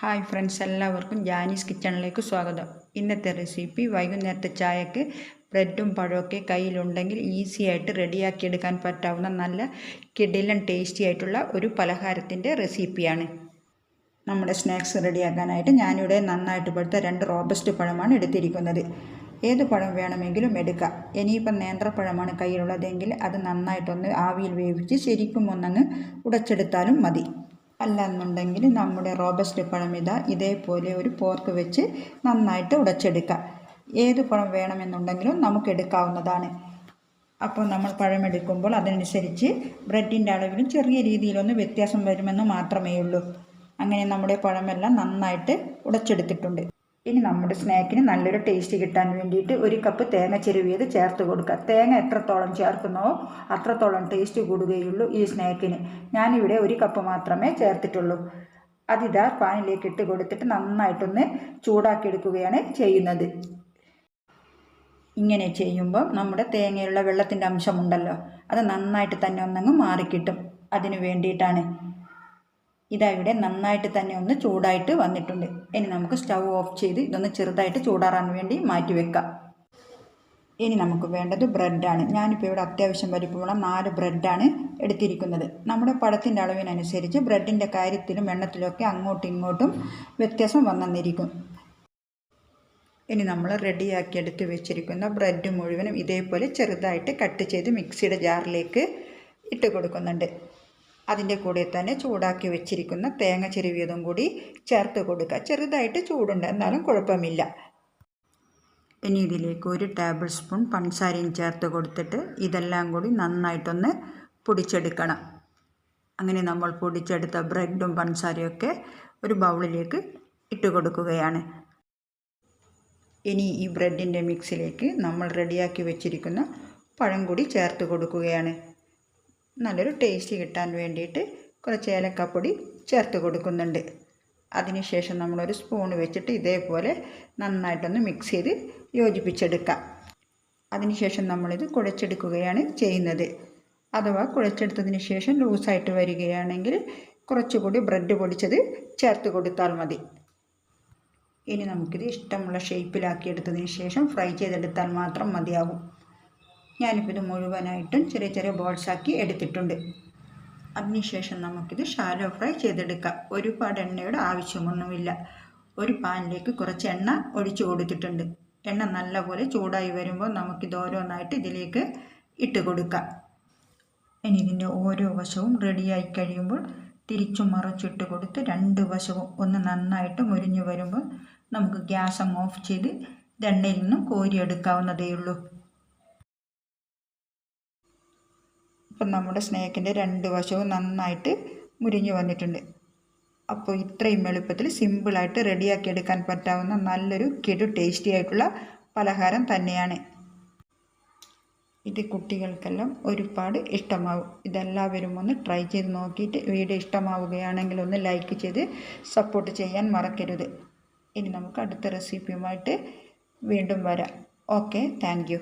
Hi friends എല്ലാവർക്കും ജാനീസ് കിച്ചണിലേക്ക് സ്വാഗതം. ഇന്നത്തെ റെസിപ്പി വൈകുന്നേരത്തെ ചായക്ക് ബ്രെഡും പഴമൊക്കെ കയ്യിലുണ്ടെങ്കിൽ ഈസി ആയിട്ട് റെഡിയാക്കി എടുക്കാൻ പറ്റാവുന്ന നല്ല കിടിലൻ ടേസ്റ്റി ആയിട്ടുള്ള ഒരു പലഹാരത്തിന്റെ റെസിപ്പിയാണ്. നമ്മുടെ സ്നാക്സ് റെഡിയാക്കാനായിട്ട് ഞാനിവിടെ നന്നായിട്ട് പഴുത്ത രണ്ട് റോബസ്റ്റ് പഴമാണ് എടുത്തിരിക്കുന്നത്. ഏത് പഴം വേണമെങ്കിലും എടുക്കാം. ഇനിയിപ്പം നേന്ത്രപ്പഴമാണ് കയ്യിലുള്ളതെങ്കിൽ അത് നന്നായിട്ടൊന്ന് ആവിയിൽ വേവിച്ച് ശരിക്കും ഒന്നങ്ങ് ഉടച്ചെടുത്താലും മതി. അല്ലെന്നുണ്ടെങ്കിൽ നമ്മുടെ റോബസ്റ്റ് പഴം ഇതാ ഇതേപോലെ ഒരു പോർക്ക് വെച്ച് നന്നായിട്ട് ഉടച്ചെടുക്കാം. ഏത് പഴം വേണമെന്നുണ്ടെങ്കിലും നമുക്ക് എടുക്കാവുന്നതാണ്. അപ്പോൾ നമ്മൾ പഴം എടുക്കുമ്പോൾ അതനുസരിച്ച് ബ്രെഡിന്റെ അളവിലും ചെറിയ രീതിയിലൊന്ന് വ്യത്യാസം വരുമെന്ന് മാത്രമേ ഉള്ളൂ അങ്ങനെ നമ്മുടെ പഴമെല്ലാം നന്നായിട്ട് ഉടച്ചെടുത്തിട്ടുണ്ട്. ഇനി നമ്മുടെ സ്നാക്കിന് നല്ലൊരു ടേസ്റ്റ് കിട്ടാൻ വേണ്ടിയിട്ട് ഒരു കപ്പ് തേങ്ങ ചെരുവിയത് ചേർത്ത് കൊടുക്കുക തേങ്ങ എത്രത്തോളം ചേർക്കുന്നോ അത്രത്തോളം ടേസ്റ്റ് കൂടുകയുള്ളൂ ഈ സ്നാക്കിന്. ഞാനിവിടെ ഒരു കപ്പ് മാത്രമേ ചേർത്തിട്ടുള്ളൂ. അതിതാ പാനിലേക്ക് ഇട്ട് കൊടുത്തിട്ട് നന്നായിട്ടൊന്ന് ചൂടാക്കിയെടുക്കുകയാണ് ചെയ്യുന്നത്. ഇങ്ങനെ ചെയ്യുമ്പോൾ നമ്മുടെ തേങ്ങയുള്ള വെള്ളത്തിന്റെ അംശമുണ്ടല്ലോ. അത് നന്നായിട്ട് തന്നെ ഒന്നങ്ങ് മാറിക്കിട്ടും. അതിനു വേണ്ടിയിട്ടാണ് ഇതാ ഇവിടെ നന്നായിട്ട് തന്നെ ഒന്ന് ചൂടായിട്ട് വന്നിട്ടുണ്ട്. ഇനി നമുക്ക് സ്റ്റൗ ഓഫ് ചെയ്ത് ഇതൊന്ന് ചെറുതായിട്ട് ചൂടാറാൻ വേണ്ടി മാറ്റി വെക്കാം. ഇനി നമുക്ക് വേണ്ടത് ബ്രെഡാണ്. ഞാനിപ്പോൾ ഇവിടെ അത്യാവശ്യം വലിപ്പമുള്ള നാല് ബ്രെഡാണ് എടുത്തിരിക്കുന്നത്. നമ്മുടെ പടത്തിന്റെ അളവിനനുസരിച്ച് ബ്രെഡിന്റെ കാര്യത്തിലും എണ്ണത്തിലുമൊക്കെ അങ്ങോട്ടും ഇങ്ങോട്ടും വ്യത്യാസം വന്നിരിക്കും ഇനി നമ്മൾ റെഡിയാക്കി എടുത്ത് വെച്ചിരിക്കുന്ന ബ്രെഡ് മുഴുവനും ഇതേപോലെ ചെറുതായിട്ട് കട്ട് ചെയ്ത് മിക്സിയുടെ ജാറിലേക്ക് ഇട്ട് കൊടുക്കുന്നുണ്ട്. അതിന്റെ കൂടെ തന്നെ ചൂടാക്കി വെച്ചിരിക്കുന്ന തേങ്ങ ചെരുവിയതും കൂടി ചേർത്ത് കൊടുക്കുക. ചെറുതായിട്ട് ചൂടുണ്ട് എന്നാലും കുഴപ്പമില്ല. ഇനി ഇതിലേക്ക് ഒരു ടേബിൾ സ്പൂൺ പഞ്ചസാരയും ചേർത്ത് കൊടുത്തിട്ട് ഇതെല്ലാം കൂടി നന്നായിട്ടൊന്ന് പൊടിച്ചെടുക്കണം. അങ്ങനെ നമ്മൾ പൊടിച്ചെടുത്ത ബ്രെഡും പഞ്ചസാരയൊക്കെ ഒരു ബൗളിലേക്ക് ഇട്ട് കൊടുക്കുകയാണ്. ഇനി ഈ ബ്രെഡിന്റെ മിക്സിലേക്ക് നമ്മൾ റെഡിയാക്കി വെച്ചിരിക്കുന്ന പഴം കൂടി ചേർത്ത് കൊടുക്കുകയാണ്. നല്ലൊരു ടേസ്റ്റ് കിട്ടാൻ വേണ്ടിയിട്ട് കുറച്ച് ഏലക്കപ്പൊടി ചേർത്ത് കൊടുക്കുന്നുണ്ട്. അതിനുശേഷം നമ്മളൊരു സ്പൂൺ വെച്ചിട്ട് ഇതേപോലെ നന്നായിട്ടൊന്ന് മിക്സ് ചെയ്ത് യോജിപ്പിച്ചെടുക്കാം. അതിനുശേഷം നമ്മളിത് കുഴച്ചെടുക്കുകയാണ് ചെയ്യുന്നത്. അഥവാ കുഴച്ചെടുത്തതിന് ശേഷം ലൂസായിട്ട് വരികയാണെങ്കിൽ കുറച്ചുകൂടി ബ്രെഡ് പൊടിച്ചത് ചേർത്ത് കൊടുത്താൽ മതി. ഇനി നമുക്കിത് ഇഷ്ടമുള്ള ഷേപ്പിലാക്കിയെടുത്തതിന് ശേഷം ഫ്രൈ ചെയ്തെടുത്താൽ മാത്രം മതിയാവും. ഞാനിപ്പോൾ ഇത് മുഴുവനായിട്ടും ചെറിയ ചെറിയ ബോൾസാക്കി എടുത്തിട്ടുണ്ട്. അതിനുശേഷം നമുക്കിത് ഷാലോ ഫ്രൈ ചെയ്തെടുക്കാം. ഒരുപാട് എണ്ണയുടെ ആവശ്യമൊന്നുമില്ല. ഒരു പാനിലേക്ക് കുറച്ച് എണ്ണ ഒഴിച്ചു കൊടുത്തിട്ടുണ്ട്. എണ്ണ നല്ലപോലെ ചൂടായി വരുമ്പോൾ നമുക്കിത് ഓരോന്നായിട്ട് ഇതിലേക്ക് ഇട്ട് കൊടുക്കാം. ഇനി ഇതിന്റെ ഓരോ വശവും റെഡിയായി കഴിയുമ്പോൾ തിരിച്ചു മറച്ചിട്ട് കൊടുത്ത് രണ്ട് വശവും ഒന്ന് നന്നായിട്ട് മുരിഞ്ഞു വരുമ്പോൾ നമുക്ക് ഗ്യാസ് ഓഫ് ചെയ്ത് എണ്ണയിൽ നിന്നും കോരിയെടുക്കാവുന്നതേ ഇപ്പം നമ്മുടെ സ്നേക്കിന്റെ രണ്ട് വശവും നന്നായിട്ട് മുരിഞ്ഞു വന്നിട്ടുണ്ട്. അപ്പോൾ ഇത്രയും എളുപ്പത്തിൽ സിമ്പിളായിട്ട് റെഡിയാക്കി എടുക്കാൻ പറ്റാവുന്ന നല്ലൊരു കിടു ടേസ്റ്റി ആയിട്ടുള്ള പലഹാരം തന്നെയാണ്. ഇത് കുട്ടികൾക്കെല്ലാം ഒരുപാട് ഇഷ്ടമാവും. ഇതെല്ലാവരും ഒന്ന് ട്രൈ ചെയ്ത് നോക്കിയിട്ട് വീഡിയോ ഇഷ്ടമാവുകയാണെങ്കിൽ ഒന്ന് ലൈക്ക് ചെയ്ത് സപ്പോർട്ട് ചെയ്യാൻ മറക്കരുത്. ഇനി നമുക്ക് അടുത്ത റെസിപ്പിയുമായിട്ട് വീണ്ടും വരാം. Okay thank